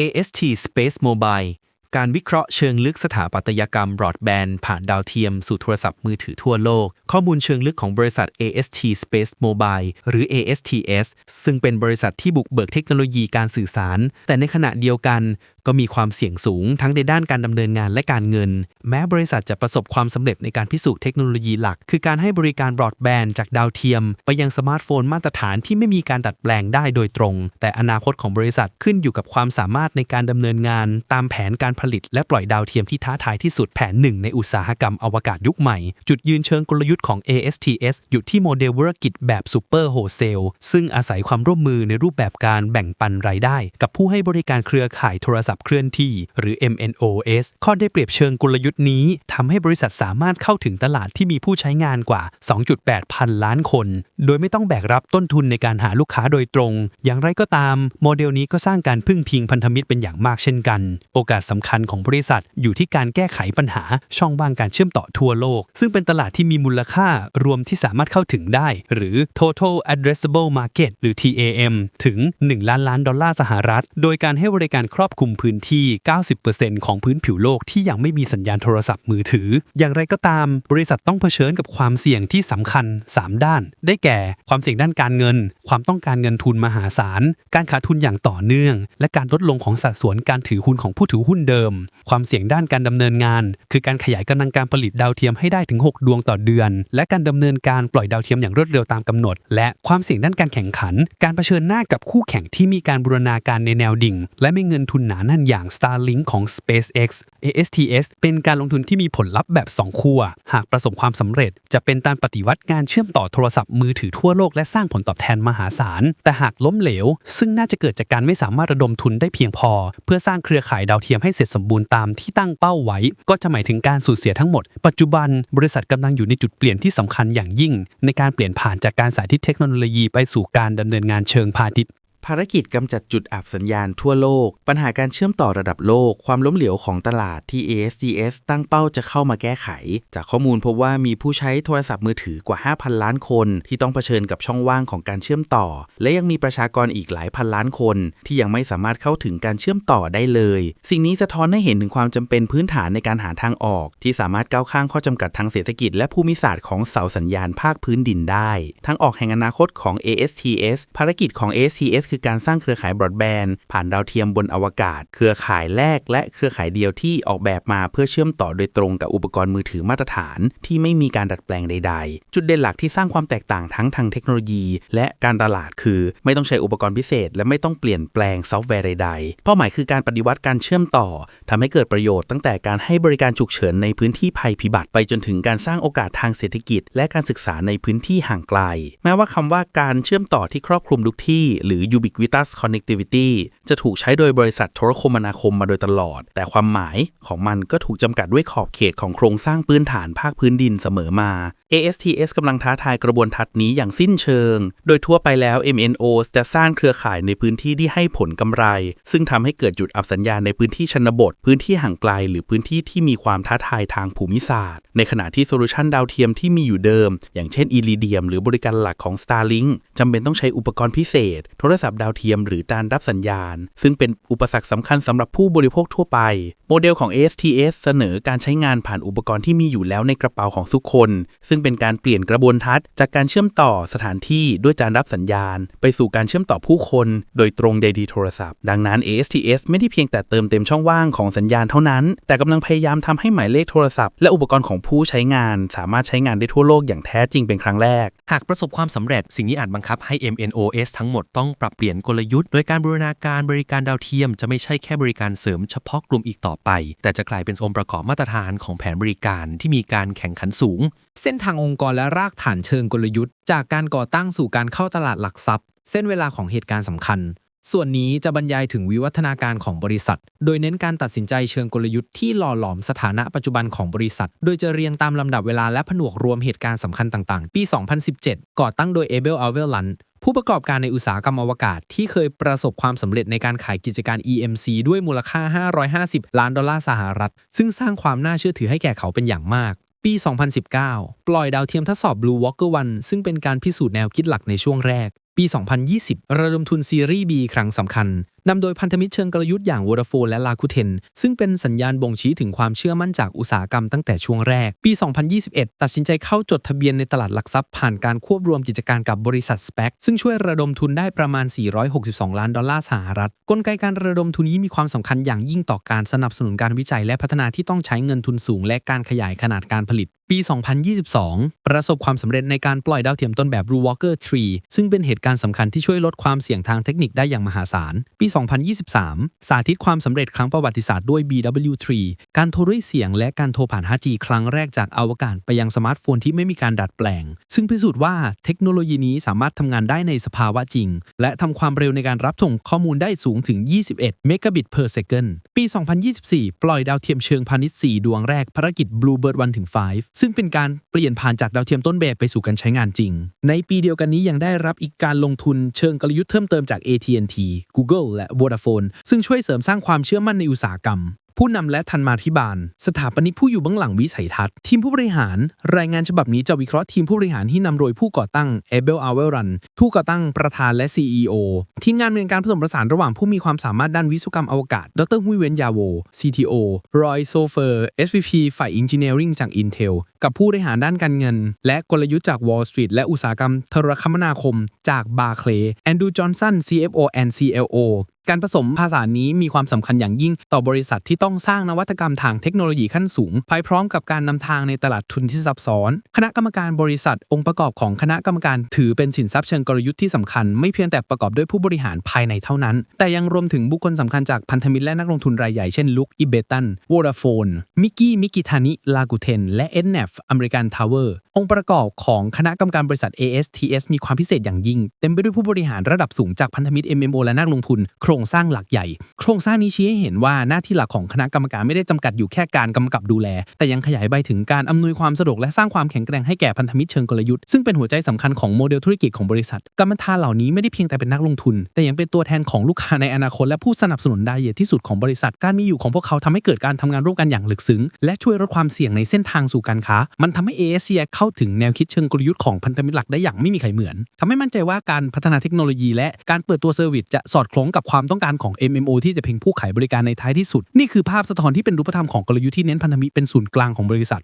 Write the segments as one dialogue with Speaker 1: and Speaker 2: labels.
Speaker 1: AST Space Mobile การวิเคราะห์เชิงลึกสถาปัตยกรรมบรอดแบนด์ผ่านดาวเทียมสู่โทรศัพท์มือถือทั่วโลก ข้อมูลเชิงลึกของบริษัท AST Space Mobile หรือ ASTS ซึ่งเป็นบริษัทที่บุกเบิกเทคโนโลยีการสื่อสาร แต่ในขณะเดียวกันก็มีความเสี่ยงสูงทั้งในด้านการดำเนินงานและการเงิน แม้บริษัทจะประสบความสำเร็จในการพิสูจน์เทคโนโลยีหลัก คือการให้บริการบรอดแบนด์จากดาวเทียม ไปยังสมาร์ทโฟนมาตรฐานที่ไม่มีการดัดแปลงได้โดยตรง แต่อนาคตของบริษัทขึ้นอยู่กับความสามารถในการดำเนินงาน ตามแผนการผลิต และปล่อยดาวเทียมที่ท้าทายที่สุดแผนหนึ่งในอุตสาหกรรมอวกาศยุคใหม่ จุดยืนเชิงกลยุทธ์ของ ASTS อยู่ที่โมเดลธุรกิจแบบซูเปอร์โฮเซลซึ่งอาศัยความร่วมมือในรูปแบบการแบ่งปันรายได้ กับผู้ให้บริการเครือข่ายโทรศัพท์เคลื่อนที่ หรือ MNOS ข้อได้เปรียบเชิงกลยุทธ์นี้ทำให้บริษัทสามารถเข้าถึงตลาดที่มีผู้ใช้งานกว่า 2.8 พันล้านคน โดยไม่ต้องแบกรับต้นทุนในการหาลูกค้าโดยตรง อย่างไรก็ตาม โมเดลนี้ก็สร้างการพึ่งพิงพันธมิตรเป็นอย่างมากเช่นกัน โอกาสสำคัญของบริษัทอยู่ที่การแก้ไขปัญหาช่องว่างการเชื่อมต่อทั่วโลก ซึ่งเป็นตลาดที่มีมูลค่ารวมที่สามารถเข้าถึงได้ หรือ total addressable market หรือ TAM ถึง 1 ล้านล้านดอลลาร์สหรัฐ โดยการให้บริการครอบคลุมพื้นที่ 90%ของพื้นผิวโลกที่ยังไม่มีสัญญาณโทรศัพท์มือถือ อย่างไรก็ตาม บริษัทต้องเผชิญกับความเสี่ยงที่สำคัญ 3 ด้าน ได้แก่ ความเสี่ยงด้านการเงิน ความต้องการเงินทุนมหาศาล การขาดทุนอย่างต่อเนื่อง และการลดลงของสัดส่วนการถือหุ้นของผู้ถือหุ้นเดิม ความเสี่ยงด้านการดำเนินงาน คือการขยายกำลังการผลิตดาวเทียมให้ได้ถึง 6 ดวงต่อเดือน และการดำเนินการปล่อยดาวเทียมอย่างรวดเร็วตามกำหนด และความเสี่ยงด้านการแข่งขัน การเผชิญหน้ากับคู่แข่งที่มีการบูรณาการในแนวดิ่ง และไม่เงินทุนหนาแน่นอย่าง Starlink ของ SpaceX ASTS เป็นการลงทุนที่มีผลลัพธ์แบบ2ขั้วหากประสบความสำเร็จ จะเป็นการปฏิวัติการเชื่อมต่อโทรศัพท์มือถือทั่วโลกและสร้างผลตอบแทนมหาศาล แต่หากล้มเหลว ซึ่งน่าจะเกิดจากการไม่สามารถระดมทุนได้เพียงพอ เพื่อสร้างเครือข่ายดาวเทียมให้เสร็จสมบูรณ์ตามที่ตั้งเป้าไว้ ก็จะหมายถึงการสูญเสียทั้งหมด ปัจจุบันบริษัทกำลังอยู่ในจุดเปลี่ยนที่สำคัญอย่างยิ่ง ในการเปลี่ยนผ่านจากการสาธิตเทคโนโลยีไปสู่การดำเนินงานเชิงพาณิชย์
Speaker 2: ภารกิจกำจัดจุดอับสัญญาณทั่วโลก ปัญหาการเชื่อมต่อระดับโลก ความล้มเหลวของตลาดที่ ASGS ตั้งเป้าจะเข้ามาแก้ไข จากข้อมูลพบว่ามีผู้ใช้โทรศัพท์มือถือกว่า 5,000 ล้านคน ที่ต้องเผชิญกับช่องว่างของการเชื่อมต่อ และยังมีประชากรอีกหลายพันล้านคน ที่ยังไม่สามารถเข้าถึงการเชื่อมต่อได้เลย สิ่งนี้สะท้อนให้เห็นถึงความจำเป็นพื้นฐานในการหาทางออก ที่สามารถก้าวข้ามข้อจำกัดทางเศรษฐกิจ และภูมิศาสตร์ของเสาสัญญาณภาคพื้นดินได้ทางออกแห่งอนาคตของ ASTS ภารกิจของ ASTS คือการสร้างเครือข่ายบรอดแบนด์ผ่านดาวเทียมบนอวกาศ เครือข่ายแรก และเครือข่ายเดียวที่ออกแบบมาเพื่อเชื่อมต่อโดยตรงกับอุปกรณ์มือถือมาตรฐาน ที่ไม่มีการดัดแปลงใด ๆ จุดเด่นหลักที่สร้างความแตกต่างทั้งทางเทคโนโลยี และการตลาดคือ ไม่ต้องใช้อุปกรณ์พิเศษ และไม่ต้องเปลี่ยนแปลงซอฟต์แวร์ใดๆเป้าหมายคือการปฏิวัติการเชื่อมต่อทำให้เกิดประโยชน์ตั้งแต่การให้บริการฉุกเฉินในพื้นที่ภัยพิบัติไปจนถึงการสร้างโอกาสทางเศรษฐกิจ และการศึกษาในพื้นที่ห่างไกล แม้ว่าคำว่าการเชื่อมต่อที่ครอบคลุมทุกที่ หรือ ubiquitous connectivity จะถูกใช้โดยบริษัทโทรคมนาคมมาโดยตลอด แต่ความหมายของมันก็ถูกจำกัดด้วยขอบเขตของโครงสร้างพื้นฐานภาคพื้นดินเสมอมา ASTS กำลังท้าทายกระบวนทัศน์นี้อย่างสิ้นเชิง โดยทั่วไปแล้ว MNO จะสร้างเครือข่ายในพื้นที่ที่ให้ผลกำไร ซึ่งทำให้เกิดจุดอับสัญญาณในพื้นที่ชนบท พื้นที่ห่างไกล หรือพื้นที่ที่มีความท้าทายทางภูมิศาสตร์ ในขณะที่โซลูชันดาวเทียมที่มีอยู่เดิม อย่างเช่น Iridium หรือบริการหลักของ Starlink จำเป็นต้องใช้อุปกรณ์พิเศษ โทรศัพท์ดาวเทียมหรือการรับสัญญาณ ซึ่งเป็นอุปสรรคสำคัญสำหรับผู้บริโภคทั่วไป โมเดลของ ASTS เสนอการใช้งานผ่านอุปกรณ์ที่มีอยู่แล้วในกระเป๋าของทุกคน ซึ่งเป็นการเปลี่ยนกระบวนทัศน์จากการเชื่อมต่อสถานที่ด้วยการรับสัญญาณ ไปสู่การเชื่อมต่อผู้คน โดยตรงใดดีโทรศัพท์ ดังนั้น ASTS ไม่ได้เพียงแต่เติมเต็มช่องว่างของสัญญาณเท่านั้น แต่กำลังพยายามทำให้หมายเลขโทรศัพท์และอุปกรณ์ของผู้ใช้งาน สามารถใช้งานได้ทั่วโลกอย่างแท้จริงเป็นครั้งแรก
Speaker 3: หากประสบความสำเร็จสิ่งนี้อาจบังคับให้ MNOS ทั้งหมดต้องปรับเปลี่ยนกลยุทธ์โดยการบูรณาการบริการดาวเทียม จะไม่ใช่แค่บริการเสริมเฉพาะกลุ่มอีกต่อไป แต่จะกลายเป็นองค์ประกอบมาตรฐานของแผนบริการที่มีการแข่งขันสูง
Speaker 4: เส้นทางองค์กรและรากฐานเชิงกลยุทธ์ จากการก่อตั้งสู่การเข้าตลาดหลักทรัพย์ เส้นเวลาของเหตุการณ์สำคัญ ส่วนนี้จะบรรยายถึงวิวัฒนาการของบริษัท โดยเน้นการตัดสินใจเชิงกลยุทธ์ที่หล่อหลอมสถานะปัจจุบันของบริษัท โดยจะเรียงตามลำดับเวลาและผนวกรวมเหตุการณ์สำคัญต่างๆ ปี 2017 ก่อตั้งโดยเอเบลอัลเวลลัน ผู้ประกอบการในอุตสาหกรรมอวกาศ ที่เคยประสบความสำเร็จในการขายกิจการ EMC ด้วยมูลค่า 550 ล้านดอลลาร์สหรัฐ ซึ่งสร้างความน่าเชื่อถือให้แก่เขาเป็นอย่างมากปี 2019 ปล่อยดาวเทียมทดสอบ Blue Walker 1 ซึ่งเป็นการพิสูจน์แนวคิดหลักในช่วงแรก ปี 2020 ระดมทุนซีรีส์ B ครั้งสำคัญ
Speaker 1: นำโดยพันธมิตรเชิงกลยุทธ์อย่าง Vodafone และ Rakuten ซึ่งเป็นสัญญาณบ่งชี้ถึงความเชื่อมั่นจากอุตสาหกรรมตั้งแต่ช่วงแรก ปี 2021 ตัดสินใจเข้าจดทะเบียนในตลาดหลักทรัพย์ผ่านการควบรวมกิจการกับบริษัท SPAC ซึ่งช่วยระดมทุนได้ประมาณ 462 ล้านดอลลาร์สหรัฐ กลไกการระดมทุนนี้มีความสำคัญอย่างยิ่งต่อการสนับสนุนการวิจัยและพัฒนาที่ต้องใช้เงินทุนสูง และการขยายขนาดการผลิตปี 2022 ประสบความสำเร็จในการปล่อยดาวเทียมต้นแบบ Blue Walker 3 ซึ่งเป็นเหตุการณ์สำคัญที่ช่วยลดความเสี่ยงทางเทคนิคได้อย่างมหาศาล ปี2023 สาธิตความสำเร็จครั้งประวัติศาสตร์ด้วย BW3 การโทรด้วยเสียงและการโทรผ่าน 5G ครั้งแรกจากอวกาศไปยังสมาร์ทโฟนที่ไม่มีการดัดแปลง ซึ่งพิสูจน์ว่าเทคโนโลยีนี้สามารถทำงานได้ในสภาวะจริง และทำความเร็วในการรับส่งข้อมูลได้สูงถึง 21 เมกะบิต per second ปี 2024 ปล่อยดาวเทียมเชิงพาณิชย์ 4 ดวงแรกภารกิจ Bluebird 1-5ซึ่งเป็นการเปลี่ยนผ่านจากดาวเทียมต้นแบบไปสู่การใช้งานจริง ในปีเดียวกันนี้ยังได้รับอีกการลงทุนเชิงกลยุทธ์เพิ่มเติมจาก AT&T Google และ Vodafone ซึ่งช่วยเสริมสร้างความเชื่อมั่นในอุตสาหกรรม ผู้นำและทันมาธิบาล สถาปนิกผู้อยู่เบื้องหลังวิสัยทัศน์ ทีมผู้บริหาร รายงานฉบับนี้จะวิเคราะห์ทีมผู้บริหารที่นำโดยผู้ก่อตั้ง Abel a w e l r u n ผู้ก่อตั้งประธานและ CEO ทีมงานเป็นการผสมผสานระหว่างผู้มีความสามารถด้านวิศวกรรมอวกาศ ดรฮุยเวนยาโว CTO Roy Sofer SVP ฝ่าย Engineering จาก Intel กับผู้บริหารด้านการเงิน และกลยุทธ์จาก Wall Street และอุตสาหกรรมโทรคมนาคมจาก Barclay Andrew Johnson CFO and CLO การผสมภาษานี้มีความสำคัญอย่างยิ่งต่อบริษัทที่ต้องสร้างนวัตกรรมทางเทคโนโลยีขั้นสูงภายพร้อมกับการนำทางในตลาดทุนที่ซับซ้อน คณะกรรมการบริษัทองค์ประกอบของคณะกรรมการถือเป็นสินทรัพย์เชิงกลยุทธ์ที่สำคัญ ไม่เพียงแต่ประกอบด้วยผู้บริหารภายในเท่านั้น แต่ยังรวมถึงบุคคลสำคัญจากพันธมิตรและนักลงทุนรายใหญ่เช่นลุคอิเบตันวอร์โฟนมิกกี้มิกิทานิลากูเทนและเอ็นเนฟอเมริกันทาวเวอร์องค์ประกอบของคณะกรรมการบริษัท ASTS มีความพิเศษอย่างยิ่ง เต็มไปด้วยผู้บริหารระดับสูงจากพันธมิตร MMO และนักลงทุนรงสร้างหลักใหญ่ โครงสร้างนี้ชี้ให้เห็นว่าหน้าที่หลักของคณะกรรมการไม่ได้จำกัดอยู่แค่การกำกับดูแล แต่ยังขยายไปถึงการอำนวยความสะดวกและสร้างความแข็งแกร่งให้แก่พันธมิตรเชิงกลยุทธ์ซึ่งเป็นหัวใจสำคัญของโมเดลธุรกิจของบริษัท กรรมการเหล่านี้ไม่ได้เพียงแต่เป็นนักลงทุน แต่ยังเป็นตัวแทนของลูกค้าในอนาคตและผู้สนับสนุนรายใหญ่ที่สุดของบริษัท การมีอยู่ของพวกเขาทำให้เกิดการทำงานร่วมกันอย่างลึกซึ้งและช่วยลดความเสี่ยงในเส้นทางสู่การค้า มันทำให้ ASCI เข้าถึงแนวคิดเชิงกลยุทธ์ของพันธมิตรหลักได้อย่างไม่มีใครเหมือนทำให้มั่นใจว่าการพัฒนาเทคโนโลยีและการเปิดตัวเซอร์วิสจะสอดคล้องกับความความต้องการของ MMO ที่จะเพ่งผู้ขายบริการในท้ายที่สุด นี่คือภาพสะท้อนที่เป็นรูปธรรมของกลยุทธ์ที่เน้นพันธมิตรเป็นศูนย์กลางของบริษัท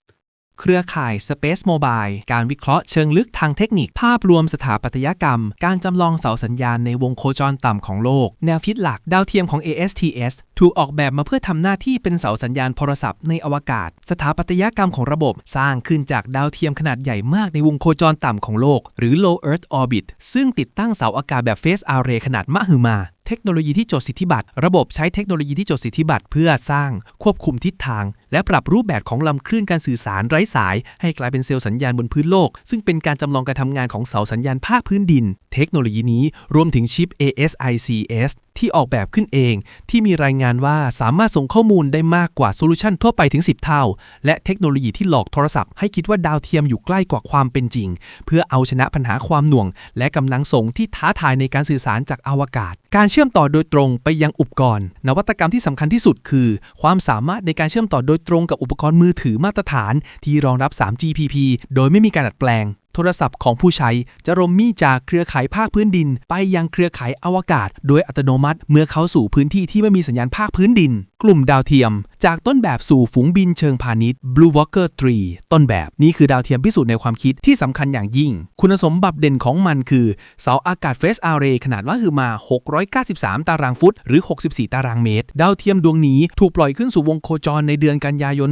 Speaker 5: เครือข่าย Space Mobile การวิเคราะห์เชิงลึกทางเทคนิคภาพรวมสถาปัตยกรรม การจำลองเสาสัญญาณในวงโคจรต่ำของโลก แนวคิดหลักดาวเทียมของ ASTS ถูกออกแบบมาเพื่อทำหน้าที่เป็นเสาสัญญาณโทรศัพท์ในอวกาศ สถาปัตยกรรมของระบบสร้างขึ้นจากดาวเทียมขนาดใหญ่มากในวงโคจรต่ำของโลก หรือ Low Earth Orbit ซึ่งติดตั้งเสาอากาศแบบ Phase Array ขนาดมหึมา เทคโนโลยีที่จดสิทธิบัตร ระบบใช้เทคโนโลยีที่จดสิทธิบัตรเพื่อสร้างควบคุมทิศทาง และปรับรูปแบบของลำคลื่นการสื่อสารไร้สาย ให้กลายเป็นเซลล์สัญญาณบนพื้นโลก ซึ่งเป็นการจำลองการทำงานของเสาสัญญาณภาคพื้นดิน เทคโนโลยีนี้รวมถึงชิป ASICS ที่ออกแบบขึ้นเอง ที่มีรายงานว่าสามารถส่งข้อมูลได้มากกว่าโซลูชันทั่วไปถึง 10 เท่า และเทคโนโลยีที่หลอกโทรศัพท์ให้คิดว่าดาวเทียมอยู่ใกล้กว่าความเป็นจริง เพื่อเอาชนะปัญหาความหน่วง และกำลังส่งที่ท้าทายในการสื่อสารจากอวกาศ การชื่อมต่อโดยตรงไปยังอุปกรณ์ นวัตกรรมที่สำคัญที่สุดคือ ความสามารถในการเชื่อมต่อโดยตรงกับอุปกรณ์มือถือมาตรฐาน ที่รองรับ 3GPP โดยไม่มีการดัดแปลง โทรศัพท์ของผู้ใช้จะรมมี่จากเครือข่ายภาคพื้นดิน ไปยังเครือข่ายอวกาศ โดยอัตโนมัติ เมื่อเข้าสู่พื้นที่ที่ไม่มีสัญญาณภาคพื้นดิน กลุ่มดาวเทียม จากต้นแบบสู่ฝูงบินเชิงพาณิชย์ Blue Walker 3 ต้นแบบนี้คือดาวเทียมพิสูจน์ในความคิดที่สำคัญอย่างยิ่ง คุณสมบัติเด่นของมันคือ เสาอากาศ Phase Array ขนาดว่าคือมา 693 ตารางฟุต หรือ 64 ตารางเมตร ดาวเทียมดวงนี้ถูกปล่อยขึ้นสู่วงโคจรในเดือนกันยายน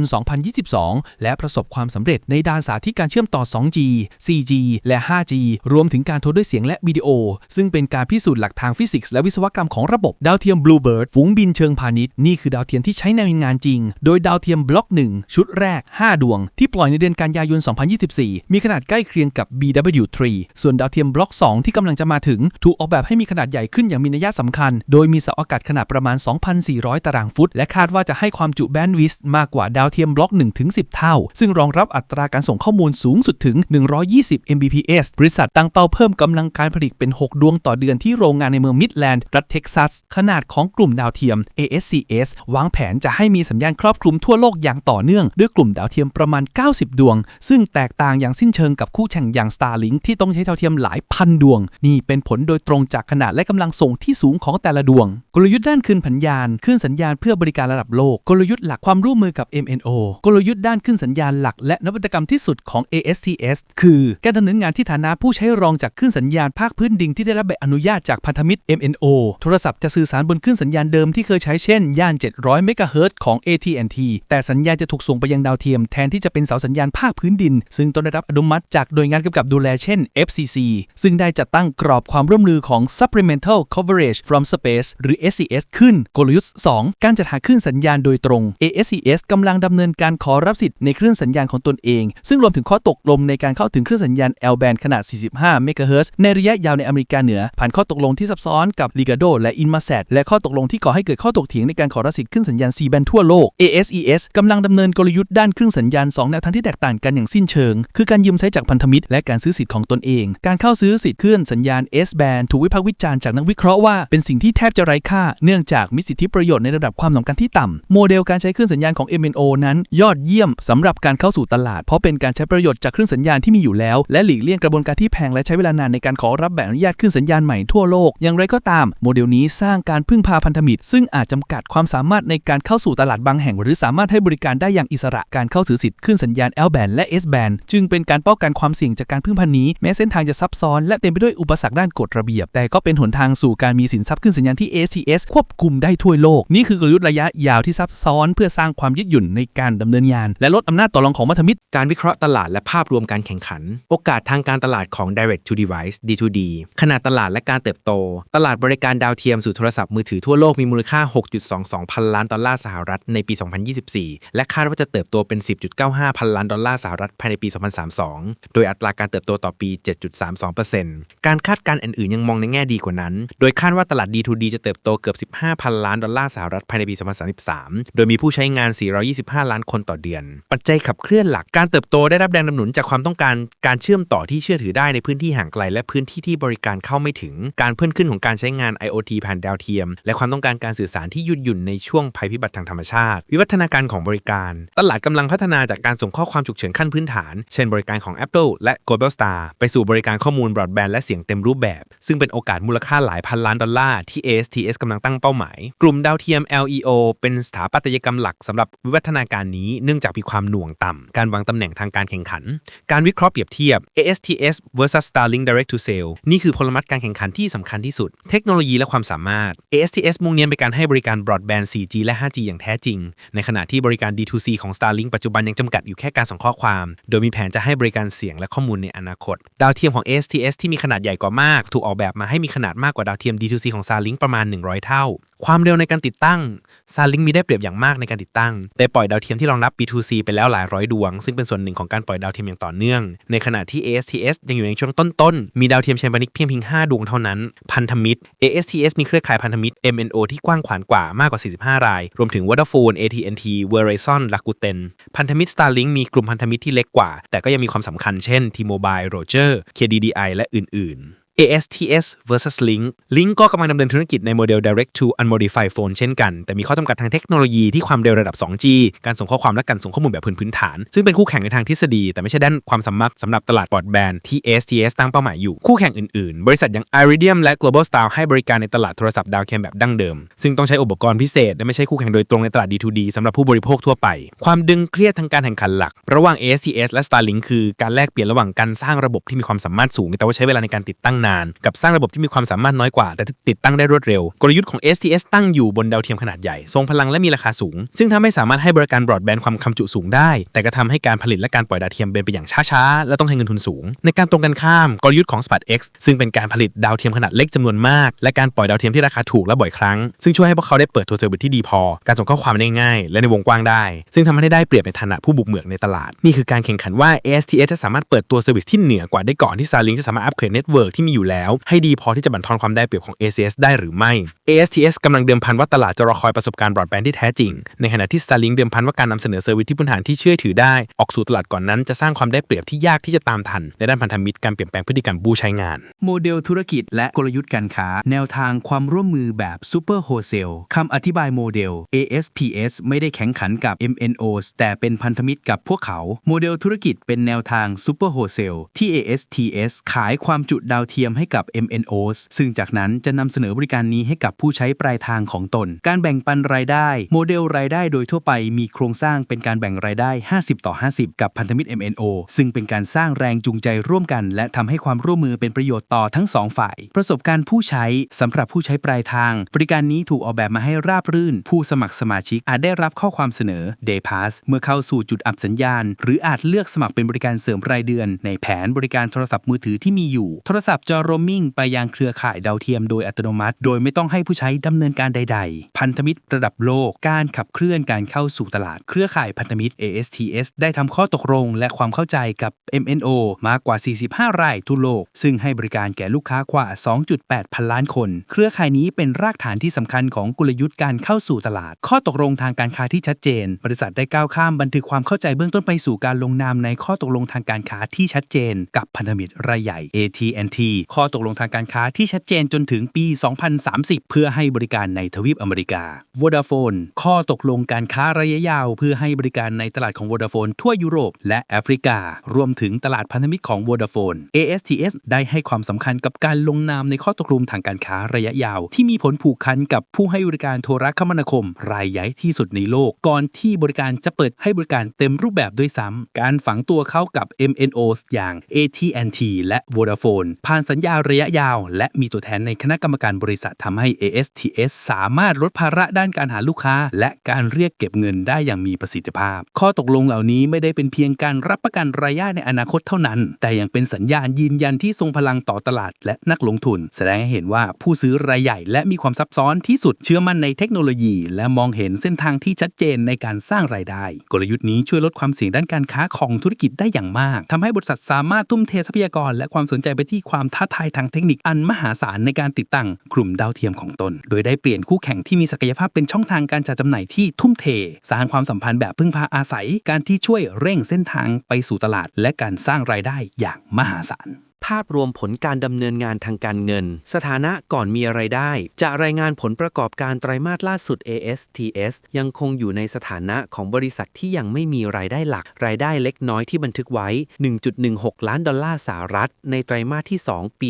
Speaker 5: 2022 และประสบความสำเร็จในด้านสาธิตการเชื่อมต่อ 2G 4G และ 5G รวมถึงการโทรด้วยเสียงและวิดีโอ ซึ่งเป็นการพิสูจน์หลักทางฟิสิกส์และวิศวกรรมของระบบดาวเทียม Bluebird ฝูงบินเชิงพาณิชย์นี่คือดาวเทียมที่ใช้ในงานจริง โดยดาวเทียมบล็อก 1 ชุดแรก 5 ดวง ที่ปล่อยในเดือนกันยายน 2024 มีขนาดใกล้เคียงกับ BW3 ส่วนดาวเทียมบล็อก 2 ที่กำลังจะมาถึง ถูกออกแบบให้มีขนาดใหญ่ขึ้นอย่างมีนัยสำคัญ โดยมีเสาอากาศขนาดประมาณ 2,400 ตารางฟุต และคาดว่าจะให้ความจุแบนด์วิดต์มากกว่าดาวเทียมบล็อก1-10 เท่า ซึ่งรองรับอัตราการส่งข้อมูลสูงสุดถึง 120 Mbps บริษัทตั้งเป้าเพิ่มกำลังการผลิตเป็น 6 ดวงต่อเดือนที่โรงงานในเมืองมิดแลนด์รัฐเท็กซัส ขนาดของกลุ่มดาวเทียม ASCS วางแผนจะให้มีสัญญาณครอบคลุมทั่วโลกอย่างต่อเนื่องด้วยกลุ่มดาวเทียมประมาณ 90 ดวง ซึ่งแตกต่างอย่างสิ้นเชิงกับคู่แข่งอย่าง Starlink ที่ต้องใช้ดาวเทียมหลายพันดวง นี่เป็นผลโดยตรงจากขนาดและกำลังส่งที่สูงของแต่ละดวง กลยุทธ์ด้านคืนผันยานคลื่นสัญญาณเพื่อบริการระดับโลก กลยุทธ์หลักความร่วมมือกับ MNO กลยุทธ์ด้านคลื่นสัญญาณหลัก และนวัตกรรมที่สุดของ ASTS คือการดำเนินงานที่ฐานะผู้ใช้รองจากคลื่นสัญญาณภาคพื้นดินที่ได้รับใบอนุญาตจากพันธมิตร MNO โทรศัพท์จะสื่อสารบนคลื่นสัญญาณเดิมที่เคยใช้เช่นย่าน 700 เมกะเฮิรตซ์ของ AT&T แต่สัญญาณจะถูกส่งไปยังดาวเทียม แทนที่จะเป็นเสาสัญญาณภาคพื้นดิน ซึ่งต้องได้รับอนุมัติจากหน่วยงานกำกับดูแลเช่น FCC ซึ่งได้จัดตั้งกรอบความร่วมมือของ Supplemental Coverage from Space หรือ SCS ขึ้นกลยุทธ์ 2 การจัดหาคลื่นสัญญาณโดยตรง ASCS กำลังดำเนินการขอรับสิทธิ์ในคลื่นสัญญาณของตนเอง ซึ่งรวมถึงข้อตกลงในการเข้าถึงคลื่นสัญญาณ L band ขนาด 45 เมกะเฮิรตซ์ในระยะยาวในอเมริกาเหนือ ผ่านข้อตกลงที่ซับซ้อนกับ Ligado และ Inmarsat และข้อตกลงที่ก่อให้เกิดข้อตกเถียงในการขอรับสิทธิ์คลื่นสัญญาณ C band ทั่วโลก ASES กำลังดำเนินกลยุทธ์ด้านคลื่นสัญญาณ 2 แนวทางที่แตกต่างกันอย่างสิ้นเชิง คือการยืมใช้จากพันธมิตร และการซื้อสิทธิ์ของตนเอง การเข้าซื้อสิทธิ์คลื่นสัญญาณ S band ถูกวิพากษ์วิจารณ์จากนักวิเคราะห์ว่าเป็นสิ่งที่แทบจะไร้ค่า เนื่องจากมีสิทธิประโยชน์ในระดับความสำคัญที่ต่ำโมเดลการใช้คลื่นสัญญาณของ MNO นั้นยอดเยี่ยมสำหรับการเข้าสู่ตลาด เพราะเป็นการใช้ประโยชน์จากคลื่นสัญญาณที่มีอยู่แล้ว และหลีกเลี่ยงกระบวนการที่แพงและใช้เวลานานในการขอรับใบอนุญาตคลื่นสัญญาณใหม่ทั่วโลกอย่างไรก็ตาม โมเดลนี้สร้างการพึ่งพาพันธมิตร ซึ่งอาจจำกัดความสามารถในการเข้าสู่ตลาดบางแห่งหรือสามารถให้บริการได้อย่างอิสระการเข้าซื้อสิทธิ์คลื่นสัญญาณ L band และ S band จึงเป็นการป้องกันความเสี่ยงจากการพึ่งพานี้ แม้เส้นทางจะซับซ้อนและเต็มไปด้วยอุปสรรคด้านกฎระเบียบ แต่ก็เป็นหนทางสู่การมีสินทรัพย์คลื่นสัญญาณที่ ACS ควบคุมได้ทั่วโลก นี่คือกลยุทธ์ระยะยาวที่ซับซ้อน เพื่อสร้างความยืดหยุ่นในการดำเนินงาน และลดอำนาจต่อรองของพันธมิตร
Speaker 1: การวิเคราะห์ตลาดและภาพรวมการแข่งขัน โอกาสทางการตลาดของ direct to device D2D ขนาดตลาดและการเติบโต ตลาดบริการดาวเทียมสู่โทรศัพท์มือถือทั่วโลกมีมูลค่า 6.22 พันล้านดอลลาร์สหรัฐในปี 2024 และคาดว่าจะเติบโตเป็น 10.95 พันล้านดอลลาร์สหรัฐภายในปี 2032 โดยอัตราการเติบโตต่อปี 7.32%การคาดการณ์อื่นๆยังมองในแง่ดีกว่านั้น โดยคาดว่าตลาด D2D จะเติบโตเกือบ 15 พันล้านดอลลาร์สหรัฐภายในปี 2033 โดยมีผู้ใช้งาน 425 ล้านคนต่อเดือน ปัจจัยขับเคลื่อนหลักการเติบโตได้รับแรงดำหนุนจากความต้องการการเชื่อมต่อที่เชื่อถือได้ในพื้นที่ห่างไกล และพื้นที่ที่บริการเข้าไม่ถึง การเพิ่มขึ้นของการใช้งาน IoT ผ่านดาวเทียม และความต้องการการสื่อสารที่หยุดหยุ่นในช่วงภัยพิบัติทางธรรมชาติวิวัฒนาการของบริการ ตลาดกำลังพัฒนาจากการส่งข้อความฉุกเฉินขั้นพื้นฐาน เช่นบริการของ Apple และ Global Star ไปสู่บริการข้อมูลบรอดแบนด์และเสียงเต็มรูปแบบ ซึ่งเป็นโอกาสมูลค่าหลายพันล้านดอลลาร์ที่ ASTS กำลังตั้งเป้าหมาย กลุ่มดาวเทียม LEO เป็นสถาปัตยกรรมหลักสำหรับวิวัฒนาการนี้เนื่องจากมีความหน่วงต่ำการวางตำแหน่งทางการแข่งขัน การวิเคราะห์เปรียบเทียบ ASTS versus Starlink Direct to Sale นี่คือพลมัตการแข่งขันที่สำคัญที่สุด เทคโนโลยีและความสามารถ ASTS มุ่งเน้นไปการให้บริการบรอดแบนด์ 4G และ 5G อย่างแท้จริง ในขณะที่บริการ D2C ของ Starlink ปัจจุบันยังจำกัดอยู่แค่การส่งข้อความ โดยมีแผนจะให้บริการเสียงและข้อมูลในอนาคต ดาวเทียมของ ASTS ที่มีขนาดใหญ่กว่ามาก ถูกออกแบบมาให้มีขนาดมากกว่าดาวเทียม D2C ของ Starlink ประมาณ 100 เท่าความเร็วในการติดตั้ง Starlink มีได้เปรียบอย่างมากในการติดตั้งแต่ปล่อยดาวเทียมที่รองรับ B2C ไปแล้วหลายร้อยดวง ซึ่งเป็นส่วนหนึ่งของการปล่อยดาวเทียมอย่างต่อเนื่อง ในขณะที่ ASTS ยังอยู่ในช่วงต้นๆ มีดาวเทียมเชมบานิกเพียงเพียง 5 ดวงเท่านั้น พันธมิตร ASTS มีเครือข่ายพันธมิตร MNO ที่กว้างขวางกว่ามากกว่า 45 ราย รวมถึง Vodafone AT&T Verizon Rakuten พันธมิตร Starlink มีกลุ่มพันธมิตรที่เล็กกว่า แต่ก็ยังมีความสำคัญเช่น T-Mobile Roger KDDI และอื่นๆ ASTS versus Link Link ก็กำลังดำเนินธุรกิจในโมเดล Direct to Unmodified Phone เช่นกัน แต่มีข้อจำกัดทางเทคโนโลยีที่ความเร็วระดับ 2G การส่งข้อความและการส่งข้อมูลแบบพื้นพื้นฐาน ซึ่งเป็นคู่แข่งในทางทฤษฎี แต่ไม่ใช่ด้านความสามารถสำหรับตลาดบอดแบนด์ที่ ASTS ตั้งเป้าหมายอยู่ คู่แข่งอื่นๆ บริษัทอย่าง Iridium และ Global Star ให้บริการในตลาดโทรศัพท์ดาวเทียมแบบดั้งเดิม ซึ่งต้องใช้อุปกรณ์พิเศษและไม่ใช่คู่แข่งโดยตรงในตลาด D2D สำหรับผู้บริโภคทั่วไป ความดึงเครียดทางการแข่งขันหลัก ระหว่าง ASTS และ Starlink คือการแลกเปลี่ยนระหว่างการสร้างระบบที่มีความสามารถสูงแต่ว่าใช้เวลาในการติดตั้งนาน กับสร้างระบบที่มีความสามารถน้อยกว่า แต่ติดตั้งได้รวดเร็ว กลยุทธ์ของ STS ตั้งอยู่บนดาวเทียมขนาดใหญ่ ทรงพลังและมีราคาสูง ซึ่งถ้าไม่สามารถให้บริการบรอดแบนด์ความคำจุสูงได้ แต่ก็ทำให้การผลิตและการปล่อยดาวเทียมเป็นไปอย่างช้าๆ และต้องใช้เงินทุนสูง ในการตรงกันข้าม กลยุทธ์ของ SpotX ซึ่งเป็นการผลิตดาวเทียมขนาดเล็กจำนวนมาก และการปล่อยดาวเทียมที่ราคาถูกและบ่อยครั้ง ซึ่งช่วยให้พวกเขาได้เปิดตัวเซอร์วิสที่ดีพอ การส่งข้อความได้ง่าย และในวงกว้างได้ ซึ่งทำให้ได้เปรียบในฐานะผู้บุกเบิกในตลาด นี่คือการแข่งขันว่า ASTS จะสามารถเปิดตัวเซอร์วิสที่เหนือกว่าได้ก่อนที่ Starlink จะสามารถอัปเกรดเน็ตเวิร์กที่มีอยู่แล้ว ให้ดีพอที่จะบั่นทอนความได้เปรียบของ ACS ได้หรือไม่ ASTS กำลังเดิมพันว่าตลาดจะรอคอยประสบการณ์บรอดแบนด์ที่แท้จริง ในขณะที่ Starlink เดิมพันว่าการนำเสนอเซอร์วิสที่พื้นฐานที่เชื่อถือได้ ออกสู่ตลาดก่อนนั้นจะสร้างความได้เปรียบที่ยากที่จะตามทัน ในด้านพันธมิตรการเปลี่ยนแปลงพฤติกรรมผู้ใช้งาน
Speaker 6: โมเดลธุรกิจและกลยุทธ์การค้า แนวทางความร่วมมือแบบ Super Wholesale คำอธิบายโมเดล ASPS ไม่ได้แข่งขันกับ MNOs แต่เป็นพันธมิตรกับพวกเขา โมเดลธุรกิจเป็นแนวทาง Super Wholesale ที่ ASTS ขายความจุดาวเทียมให้กับ MNOs ซึ่งจากนั้นจะนำเสนอบริการนี้ให้กับผู้ใช้ปลายทางของตน การแบ่งปันรายได้ โมเดลรายได้โดยทั่วไปมีโครงสร้างเป็นการแบ่งรายได้ 50 ต่อ 50 กับพันธมิตร MNO ซึ่งเป็นการสร้างแรงจูงใจร่วมกัน และทำให้ความร่วมมือเป็นประโยชน์ต่อทั้งสองฝ่าย ประสบการณ์ผู้ใช้สำหรับผู้ใช้ปลายทาง บริการนี้ถูกออกแบบมาให้ราบรื่น ผู้สมัครสมาชิกอาจได้รับข้อความเสนอ Day Pass เมื่อเข้าสู่จุดอับสัญญาณ หรืออาจเลือกสมัครเป็นบริการเสริมรายเดือน ในแผนบริการโทรศัพท์มือถือที่มีอยู่ โทรศัพท์จอโรมมิ่งไปยังเครือข่ายดาวเทียมโดยอัตโนมัติ โดยไม่ต้องให้ผู้ใช้ดำเนินการใด ๆ พันธมิตรระดับโลก การขับเคลื่อนการเข้าสู่ตลาดเครือข่ายพันธมิตร ASTS ได้ทำข้อตกลงและความเข้าใจกับ MNO มากกว่า 45 รายทั่วโลก ซึ่งให้บริการแก่ลูกค้ากว่า 2.8 พันล้านคน เครือข่ายนี้เป็นรากฐานที่สำคัญของกลยุทธ์การเข้าสู่ตลาด ข้อตกลงทางการค้าที่ชัดเจน บริษัทได้ก้าวข้ามบันทึกความเข้าใจเบื้องต้นไปสู่การลงนามในข้อตกลงทางการค้าที่ชัดเจน กับพันธมิตรรายใหญ่ AT&T ข้อตกลงทางการค้าที่ชัดเจนจนถึงปี 2030 เพื่อให้บริการในทวีปอเมริกา Vodafone ข้อตกลงการค้าระยะยาว เพื่อให้บริการในตลาดของ Vodafone ทั่วยุโรป และแอฟริกา รวมถึงตลาดพันธมิตรของ Vodafone ASTS ได้ให้ความสำคัญกับการลงนามในข้อตกลงทางการค้าระยะยาว ที่มีผลผูกพันกับผู้ให้บริการโทรคมนาคม รายใหญ่ที่สุดในโลก ก่อนที่บริการจะเปิดให้บริการเต็มรูปแบบด้วยซ้ำการฝังตัวเข้ากับ MNOs อย่าง AT&T และ Vodafone ผ่านสัญญญาระยะยาว และมีตัวแทนในคณะกรรมการบริษัททำให้ ASTS สามารถลดภาระด้านการหาลูกค้า และการเรียกเก็บเงินได้อย่างมีประสิทธิภาพ ข้อตกลงเหล่านี้ไม่ได้เป็นเพียงการรับประกันรายได้ในอนาคตเท่านั้น แต่ยังเป็นสัญญาณยืนยันที่ทรงพลังต่อตลาดและนักลงทุน แสดงให้เห็นว่าผู้ซื้อรายใหญ่และมีความซับซ้อนที่สุดเชื่อมั่นในเทคโนโลยี และมองเห็นเส้นทางที่ชัดเจนในการสร้างรายได้ กลยุทธ์นี้ช่วยลดความเสี่ยงด้านการค้าของธุรกิจได้อย่างมากทำให้บริษัทสามารถทุ่มเททรัพยากรและความสนใจไปที่ความท้าทายทางเทคนิคอันมหาศาลในการติดตั้งกลุ่มดาวเทียมของตน โดยได้เปลี่ยนคู่แข่งที่มีศักยภาพเป็นช่องทางการจัดจำหน่ายที่ทุ่มเท สร้างความสัมพันธ์แบบพึ่งพาอาศัย การที่ช่วยเร่งเส้นทางไปสู่ตลาด และการสร้างรายได้อย่างมหาศาล
Speaker 2: ภาพรวมผลการดำเนินงานทางการเงิน สถานะก่อนมีอะไรายได้ จะรายงานผลประกอบการไตรมาสล่าสุด ASTS ยังคงอยู่ในสถานะของบริษัทที่ยังไม่มีรายได้หลัก รายได้เล็กน้อยที่บันทึกไว้ 1.16 ล้านดอลลาร์สหรัฐ ในไตรมาสที่ 2 ปี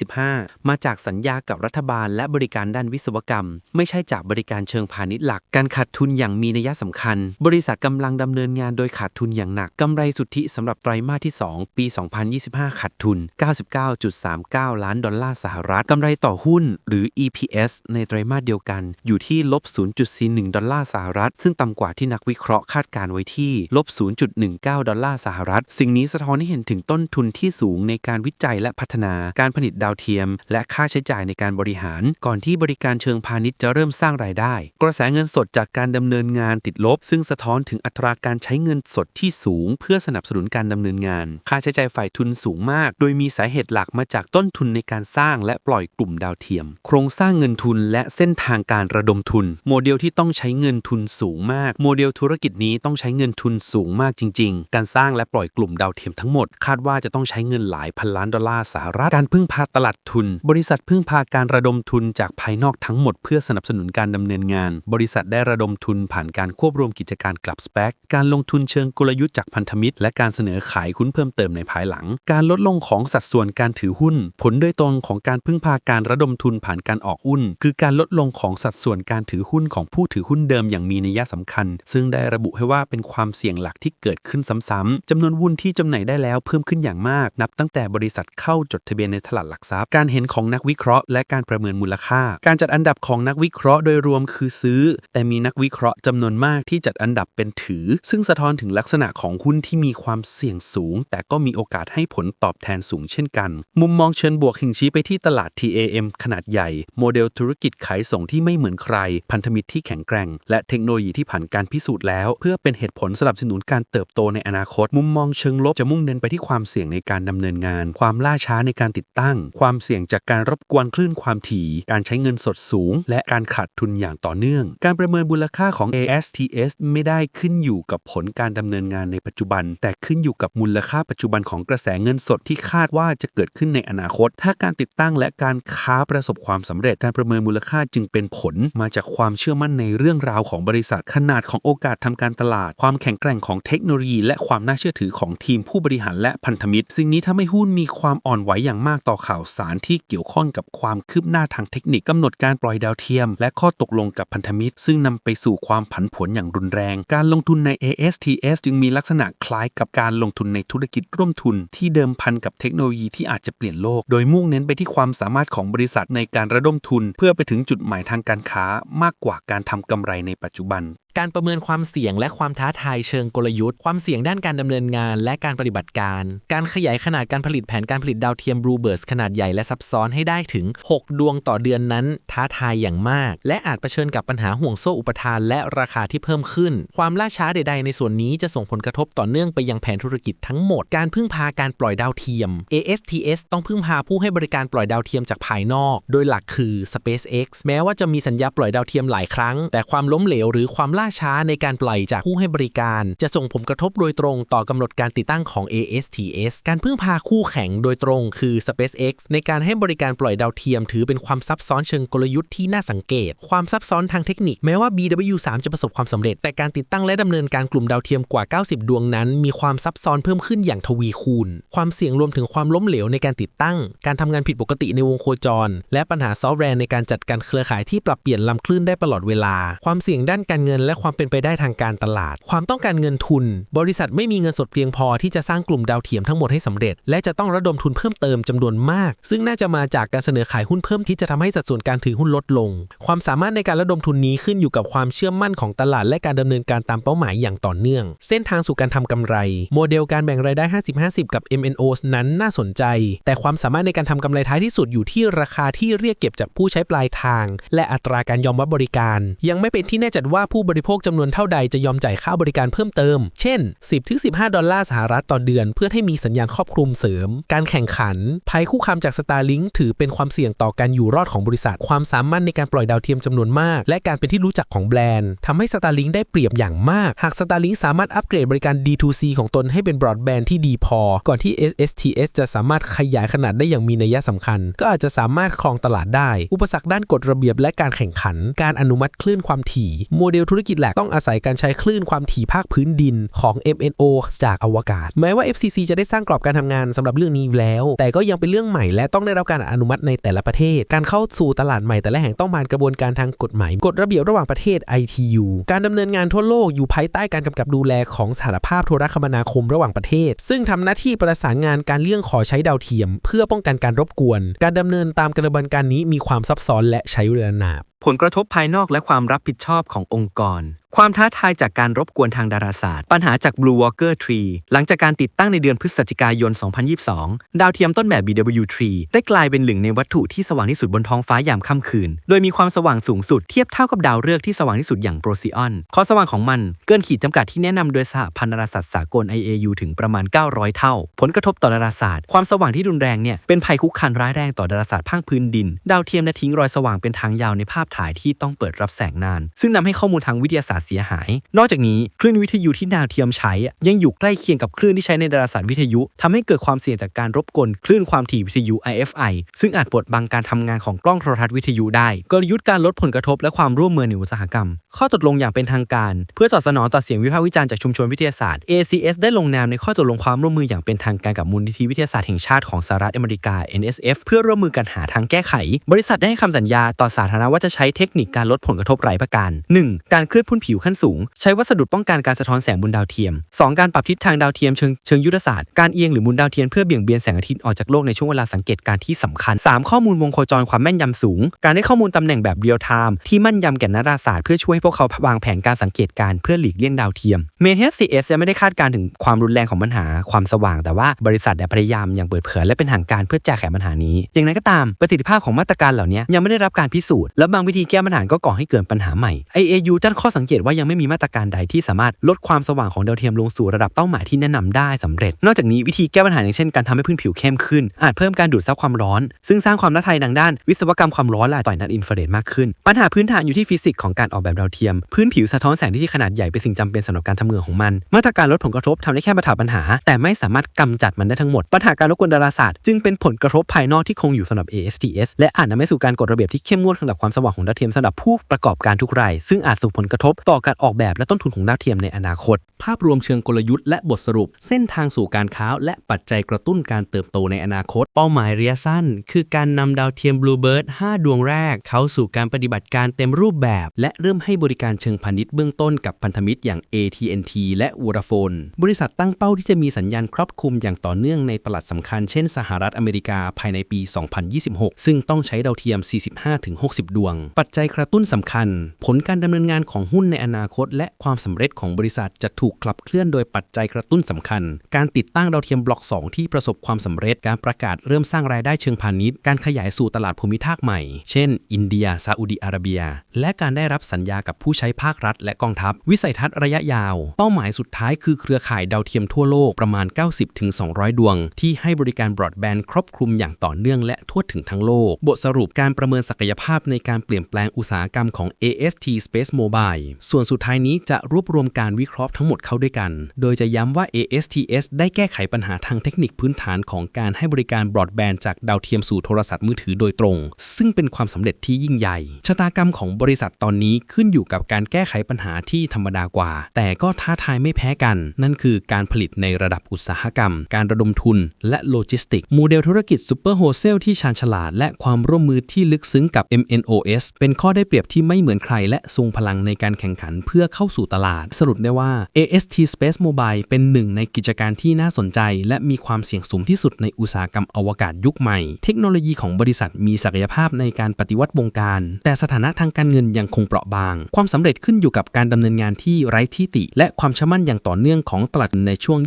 Speaker 2: 2025 มาจากสัญญากับรัฐบาลและบริการด้านวิศวกรรม ไม่ใช่จากบริการเชิงพาณิชย์หลัก การขาดทุนอย่างมีนัยสำคัญ บริษัทกำลังดำเนินงานโดยขาดทุนอย่างหนักกำไรสุทธิสำหรับไตรมาสที่ 2 ปี 2025 ขาดทุน99.39 ล้านดอลลาร์สหรัฐกำไรต่อหุ้นหรือ EPS ในไตรมาสเดียวกัน อยู่ที่ลบ 0.41 ดอลลาร์สหรัฐ ซึ่งต่ำกว่าที่นักวิเคราะห์คาดการไว้ที่ลบ 0.19 ดอลลาร์สหรัฐ สิ่งนี้สะท้อนให้เห็นถึงต้นทุนที่สูงในการวิจัยและพัฒนาการผลิตดาวเทียม และค่าใช้จ่ายในการบริหาร ก่อนที่บริการเชิงพาณิชย์จะเริ่มสร้างรายได้ กระแสเงินสดจากการดำเนินงานติดลบ ซึ่งสะท้อนถึงอัตราการใช้เงินสดที่สูง เพื่อสนับสนุนการดำเนินงาน ค่าใช้จ่ายฝ่ายทุนสูงมากโดยมีสาเหตุหลักมาจากต้นทุนในการสร้างและปล่อยกลุ่มดาวเทียม โครงสร้างเงินทุนและเส้นทางการระดมทุน โมเดลที่ต้องใช้เงินทุนสูงมาก โมเดลธุรกิจนี้ต้องใช้เงินทุนสูงมากจริง ๆ การสร้างและปล่อยกลุ่มดาวเทียมทั้งหมด คาดว่าจะต้องใช้เงินหลายพันล้านดอลลาร์สหรัฐการพึ่งพาตลาดทุน บริษัทพึ่งพาการระดมทุนจากภายนอกทั้งหมดเพื่อสนับสนุนการดำเนินงาน บริษัทได้ระดมทุนผ่านการควบรวมกิจการกลับสเปกการลงทุนเชิงกลยุทธ์จากพันธมิตร และการเสนอขายหุ้นเพิ่มเติมในภายหลัง การลดลงของสัดส่วนการถือหุ้น ผลโดยตรงของการพึ่งพาการระดมทุนผ่านการออกหุ้น คือการลดลงของสัดส่วนการถือหุ้นของผู้ถือหุ้นเดิมอย่างมีนัยสำคัญ ซึ่งได้ระบุให้ว่าเป็นความเสี่ยงหลักที่เกิดขึ้นซ้ำๆจำนวนหุ้นที่จำหน่ายได้แล้วเพิ่มขึ้นอย่างมาก นับตั้งแต่บริษัทเข้าจดทะเบียนในตลาดหลักทรัพย์ การเห็นของนักวิเคราะห์และการประเมินมูลค่า การจัดอันดับของนักวิเคราะห์โดยรวมคือซื้อ แต่มีนักวิเคราะห์จำนวนมากที่จัดอันดับเป็นถือ ซึ่งสะท้อนถึงลักษณะของหุ้นที่มีความเสี่ยงสูง แต่ก็มีโอกาสให้ผลตอบแทนนสูงเช่นกัน มุมมองเชิญบวกหิ่งชี้ไปที่ตลาด TAM ขนาดใหญ่ โมเดลธุรกิจขายส่งที่ไม่เหมือนใคร พันธมิตรที่แข็งแกร่ง และเทคโนโลยีที่ผ่านการพิสูจน์แล้ว เพื่อเป็นเหตุผลสนับสนุนการเติบโตในอนาคต มุมมองเชิงลบจะมุ่งเน้นไปที่ความเสี่ยงในการดำเนินงาน ความล่าช้าในการติดตั้ง ความเสี่ยงจากการรบกวนคลื่นความถี่ การใช้เงินสดสูง และการขาดทุนอย่างต่อเนื่อง การประเมินมูลค่าของ ASTS ไม่ได้ขึ้นอยู่กับผลการดำเนินงานในปัจจุบัน แต่ขึ้นอยู่กับมูลค่าปัจจุบันของกระแสเงินสดที่คาดว่าจะเกิดขึ้นในอนาคต ถ้าการติดตั้งและการค้าประสบความสำเร็จการประเมินมูลค่าจึงเป็นผลมาจากความเชื่อมั่นในเรื่องราวของบริษัทขนาดของโอกาสทำการตลาด ความแข็งแกร่งของเทคโนโลยี และความน่าเชื่อถือของทีมผู้บริหารและพันธมิตร สิ่งนี้ทำให้หุ้นมีความอ่อนไหวอย่างมากต่อข่าวสารที่เกี่ยวข้องกับความคืบหน้าทางเทคนิคกำหนดการปล่อยดาวเทียม และข้อตกลงกับพันธมิตร ซึ่งนำไปสู่ความผันผวนอย่างรุนแรง การลงทุนใน ASTS จึงมีลักษณะคล้ายกับการลงทุนในธุรกิจร่วมทุนที่เดิมพันกับเทคโนโลยีที่อาจจะเปลี่ยนโลก โดยมุ่งเน้นไปที่ความสามารถของบริษัทในการระดมทุน เพื่อไปถึงจุดหมายทางการค้ามากกว่าการทำกำไรในปัจจุบัน
Speaker 1: การประเมินความเสี่ยงและความท้าทายเชิงกลยุทธ์ ความเสี่ยงด้านการดำเนินงาน และการปฏิบัติการ การขยายขนาดการผลิตแผนการผลิตดาวเทียมบลูเบิร์สขนาดใหญ่และซับซ้อนให้ได้ถึง 6 ดวงต่อเดือนนั้น ท้าทายอย่างมาก และอาจเผชิญกับปัญหาห่วงโซ่อุปทาน และราคาที่เพิ่มขึ้น ความล่าช้าใด ๆ ในส่วนนี้จะส่งผลกระทบต่อเนื่องไปยังแผนธุรกิจทั้งหมด การพึ่งพาการปล่อยดาวเทียม ASTS ต้องพึ่งพาผู้ให้บริการปล่อยดาวเทียมจากภายนอก โดยหลักคือ SpaceX แม้ว่าจะมีสัญญาปล่อยดาวเทียมหลายครั้ง แต่ความล้มเหลวหรือความล่าช้าในการปล่อยจากผู้ให้บริการ จะส่งผลกระทบโดยตรงต่อกำหนดการติดตั้งของ ASTS การพึ่งพาคู่แข่งโดยตรงคือ SpaceX ในการให้บริการปล่อยดาวเทียม ถือเป็นความซับซ้อนเชิงกลยุทธ์ที่น่าสังเกต ความซับซ้อนทางเทคนิคแม้ว่า BW3 จะประสบความสำเร็จ แต่การติดตั้งและดำเนินการกลุ่มดาวเทียมกว่า 90 ดวงนั้น มีความซับซ้อนเพิ่มขึ้นอย่างทวีคูณ ความเสี่ยงรวมถึงความล้มเหลวในการติดตั้ง การทำงานผิดปกติในวงโคจร และปัญหาซอฟต์แวร์ในการจัดการเครือข่ายที่ปรับเปลี่ยนลำคลื่นได้ตลอดเวลา ความเสี่ยงด้านการเงินและความเป็นไปได้ทางการตลาด ความต้องการเงินทุน บริษัทไม่มีเงินสดเพียงพอที่จะสร้างกลุ่มดาวเทียมทั้งหมดให้สำเร็จ และจะต้องระดมทุนเพิ่มเติมจำนวนมาก ซึ่งน่าจะมาจากการเสนอขายหุ้นเพิ่มที่จะทำให้สัดส่วนการถือหุ้นลดลง ความสามารถในการระดมทุนนี้ขึ้นอยู่กับความเชื่อมั่นของตลาด และการดำเนินการตามเป้าหมายอย่างต่อเนื่อง เส้นทางสู่การทำกำไร โมเดลการแบ่งรายได้ 50-50 กับ MNOs นั้นน่าสนใจ แต่ความสามารถในการทำกำไรท้ายที่สุดอยู่ที่ราคาที่เรียกเก็บจากผู้ใช้ปลายทาง และอัตราการยอมรับบริการ ยังไม่เป็นที่แน่ชัดว่าผู้บริโภคจำนวนเท่าใดจะยอมจ่ายค่าบริการเพิ่มเติม เช่น 10-15 ดอลลาร์สหรัฐต่อเดือน เพื่อให้มีสัญญาณครอบคลุมเสริม การแข่งขัน ภัยคุกคามจาก Starlink ถือเป็นความเสี่ยงต่อการอยู่รอดของบริษัท ความสามารถในการปล่อยดาวเทียมจำนวนมาก และการเป็นที่รู้จักของแบรนด์ทำให้ Starlink ได้เปรียบอย่างมาก หาก Starlink สามารถอัปเกรดบริการ D2C ของตนให้เป็นบรอดแบนด์ที่ดีพอ ก่อนที่ SSTS จะสามารถขยายขนาดได้อย่างมีนัยสำคัญ ก็อาจจะสามารถครองตลาดได้ อุปสรรคด้านกฎระเบียบและการแข่งขัน การอนุมัติคลื่นความถี่ โมเดลธุรกิจหลกต้องอาศัยการใช้คลื่นความถี่ภาคพื้นดินของ MNO จากอวกาศ แม้ว่า FCC จะได้สร้างกรอบการทำงานสำหรับเรื่องนี้แล้ว แต่ก็ยังเป็นเรื่องใหม่และต้องได้รับการอนุมัติในแต่ละประเทศ การเข้าสู่ตลาดใหม่แต่ละแห่งต้องผ่านกระบวนการทางกฎหมาย กฎระเบียบระหว่างประเทศ ITU การดำเนินงานทั่วโลกอยู่ภายใต้การกำกับดูแลของสหภาพโทรคมนาคมระหว่างประเทศ ซึ่งทำหน้าที่ประสานงานการเลี่ยงขอใช้ดาวเทียม เพื่อป้องกันการรบกวน การดำเนินตามกระบวนการนี้มีความซับซ้อนและใช้เวลานาน
Speaker 7: ผลกระทบภายนอกและความรับผิดชอบขององค์กร ความท้าทายจากการรบกวนทางดาราศาสตร์ ปัญหาจาก Blue Walker 3หลังจากการติดตั้งในเดือนพฤศจิกายน 2022 ดาวเทียมต้นแบบ BW3 ได้กลายเป็นหนึ่งในวัตถุที่สว่างที่สุดบนท้องฟ้ายามค่ำคืน โดยมีความสว่างสูงสุดเทียบเท่ากับดาวฤกษ์ที่สว่างที่สุดอย่างโปรซีออนข้อสว่างของมันเกินขีดจำกัดที่แนะนำโดยสหพันธดาราศาสตร์สากล IAU ถึงประมาณ 900 เท่า ผลกระทบต่อดาราศาสตร์ ความสว่างที่รุนแรงเนี่ยเป็นภัยคุกคานร้ายแรงต่อดาราศาสตร์ภาคพื้นดิน ดาวเทียมและทิ้งรอยสว่างเป็นทางยาวในภาพถ่ายที่ต้องเปิดรับแสงนาน ซึ่งนำให้ข้อมูลทางวิทยาศาสตร์เสียหาย นอกจากนี้คลื่นวิทยุที่ดาวเทียมใช้อะยังอยู่ใกล้เคียงกับคลื่นที่ใช้ในดาราศาสตร์วิทยุทำให้เกิดความเสี่ยงจากการรบกวนคลื่นความถี่วิทยุ IFI ซึ่งอาจบดบังการทำงานของกล้องโทรทัศน์วิทยุได้ กลยุทธ์การลดผลกระทบและความร่วมมือในอุตสาหกรรม ข้อตกลงอย่างเป็นทางการ เพื่อตอบสนองต่อเสียงวิพากษ์วิจารณ์จากชุมชนวิทยาศาสตร์ ACS ได้ลงนามในข้อตกลงความร่วมมืออย่างเป็นทางการกับมูลนิธิวิทยาศาสตร์แห่งชาติของสหรัฐอเมริกา NSF เพื่อร่วมมือกันหาทางแก้ไข บริษัทได้ให้คำสัญญาต่อสาธารณะว่าจะใช้เทคนิคการลดผลกระทบรายประการ 1. การเคลื่อนพุ่นผิว
Speaker 8: วขั้นสูง ใช้วัสดุป้องกันการสะท้อนแสงบนดาวเทียม 2. การปรับทิศทางดาวเทียมเชิงเชิงยุทธศาสตร์การเอียงหรือมุนดาวเทียมเพื่อเบี่ยงเบนแสงอาทิตย์ออกจากโลกในช่วงเวลาสังเกตการที่สำคัญ 3. ข้อมูลวงโคจรความแม่นยำสูง การได้ข้อมูลตำแหน่งแบบเรียลไทม์ที่มั่นยำแก่นักดาราศาสตร์เพื่อช่วยให้พวกเขาวางแผนการสังเกตการเพื่อหลีกเลี่ยงดาวเทียมเมเทสซีเอสยังไม่ได้คาดการณ์ถึงความรุนแรงของปัญหาความสว่าง แต่ว่าบริษัทได้พยายามอย่างเปิดเผยและเป็นทางการเพื่อแก้ไขปัญหานี้ อย่างไรก็ตามประสิทธิภาพของมาตรการเหล่านี้ยังไม่ได้รับการพิสูจน์และบางวิธีแก้ปัญหาก็ก่อให้เกิดปัญหาใหม่ IAU ตั้งข้อสังเกตว่ายังไม่มีมาตรการใดที่สามารถลดความสว่างของดาวเทียมลงสู่ระดับเป้าหมายที่แนะนำได้สำเร็จ นอกจากนี้วิธีแก้ปัญหาอย่างเช่นการทำให้พื้นผิวเข้มขึ้น อาจเพิ่มการดูดซับความร้อน ซึ่งสร้างความท้าทายทางด้านวิศวกรรมความร้อนและต่อยนัดอินฟราเรดมากขึ้น ปัญหาพื้นฐานอยู่ที่ฟิสิกส์ของการออกแบบดาวเทียม พื้นผิวสะท้อนแสงที่ขนาดใหญ่เป็นสิ่งจำเป็นสำหรับการทำงานของมัน มาตรการลดผลกระทบทำได้แค่บรรเทาปัญหา แต่ไม่สามารถกำจัดมันได้ทั้งหมด ปัญหาการรบกวนดาราศาสตร์ จึงเป็นผลกระทบภายนอกที่คงอยู่สำหรับ ASTS และอาจนำไปสู่การกฎระเบียบที่เข้มงวดสำหรับความสว่างของดาวเทียมสำหรับผู้ประกอบการทุกรายซึ่งอาจส่งผลกระทบต่อการออกแบบและต้นทุนของดาวเทียมในอนาคต
Speaker 1: ภาพรวมเชิงกลยุทธ์และบทสรุป เส้นทางสู่การค้าและปัจจัยกระตุ้นการเติบโตในอนาคต เป้าหมายระยะสั้น คือการนำดาวเทียม Bluebird 5 ดวงแรก เข้าสู่การปฏิบัติการเต็มรูปแบบ และเริ่มให้บริการเชิงพาณิชย์เบื้องต้นกับพันธมิตรอย่าง AT&T และ Vodafone บริษัทตั้งเป้าที่จะมีสัญญาณครอบคลุมอย่างต่อเนื่องในตลาดสำคัญเช่น สหรัฐอเมริกาภายในปี 2026 ซึ่งต้องใช้ดาวเทียม 45-60 ดวง ปัจจัยกระตุ้นสำคัญ ผลการดำเนินงานของหุ้นในอนาคต และความสำเร็จของบริษัทจะถูกขับเคลื่อนโดยปัจจัยกระตุ้นสำคัญ การติดตั้งดาวเทียมบล็อก 2 ที่ประสบความสำเร็จ การประกาศเริ่มสร้างรายได้เชิงพาณิชย์ การขยายสู่ตลาดภูมิภาคใหม่ เช่น อินเดีย ซาอุดิอาระเบีย และการได้รับสัญญากับผู้ใช้ภาครัฐ และกองทัพ วิสัยทัศน์ระยะยาว เป้าหมายสุดท้ายคือเครือข่ายดาวเทียมทั่วโลกประมาณ 90-200 ดวง ที่ให้บริการบรอดแบนด์ครอบคลุมอย่างต่อเนื่องและทั่วถึงทั้งโลก บทสรุปการประเมินศักยภาพในการเปลี่ยนแปลงอุตสาหกรรมของ AST Space Mobile ส่วนสุดท้ายนี้จะรวบรวมการวิเคราะห์ทั้งหมดเข้าด้วยกัน โดยจะย้ำว่า ASTS ได้แก้ไขปัญหาทางเทคนิคพื้นฐานของการให้บริการบรอดแบนด์จากดาวเทียมสู่โทรศัพท์มือถือโดยตรง ซึ่งเป็นความสำเร็จที่ยิ่งใหญ่ ชะตากรรมของบริษัทตอนนี้ขึ้นอยู่กับการแก้ไขปัญหาที่ธรรมดากว่า แต่ก็ท้าทายไม่แพ้กัน นั่นคือการผลิตในระดับอุตสาหกรรม การระดมทุน และโลจิสติกโมเดลธุรกิจซูเปอร์โฮเซลที่ชาญฉลาด และความร่วมมือที่ลึกซึ้งกับ MNOS เป็นข้อได้เปรียบที่ไม่เหมือนใครและทรงพลังในการแข่งขันเพื่อเข้าสู่ตลาด สรุปได้ว่า AST Space Mobile เป็นหนึ่งในกิจการที่น่าสนใจ และมีความเสี่ยงสูงที่สุดในอุตสาหกรรมอวกาศยุคใหม่ เทคโนโลยีของบริษัทมีศักยภาพในการปฏิวัติวงการ แต่สถานะทางการเงินยังคงเปราะบาง ความสำเร็จขึ้นอยู่กับการดำเนินงานที่ไร้ที่ติ และความชื่มั่นอย่างต่อเนื่องของตลาดในช่วง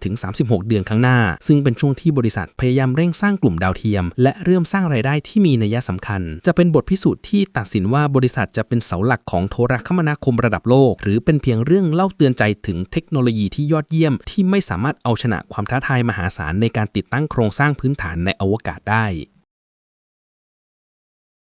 Speaker 1: 24-36 เดือนข้างหน้า ซึ่งเป็นช่วงที่บริษัทพยายามเร่งสร้างกลุ่มดาวเทียม และเริ่มสร้างรายได้ที่มีนัยสำคัญ จะเป็นบทพิสูจน์ที่ตัดสินว่าบริษัทจะเป็นเสาหลักของโทรคมนาคมระดับโลก หรือเป็นเพียงเรื่องเล่าเตือนใจถึงเทคโนโลยีที่ยอดเยี่ยม ที่ไม่สามารถเอาชนะความท้าทายมหาศาลในการติดตั้งโครงสร้างพื้นฐานในอวกาศได้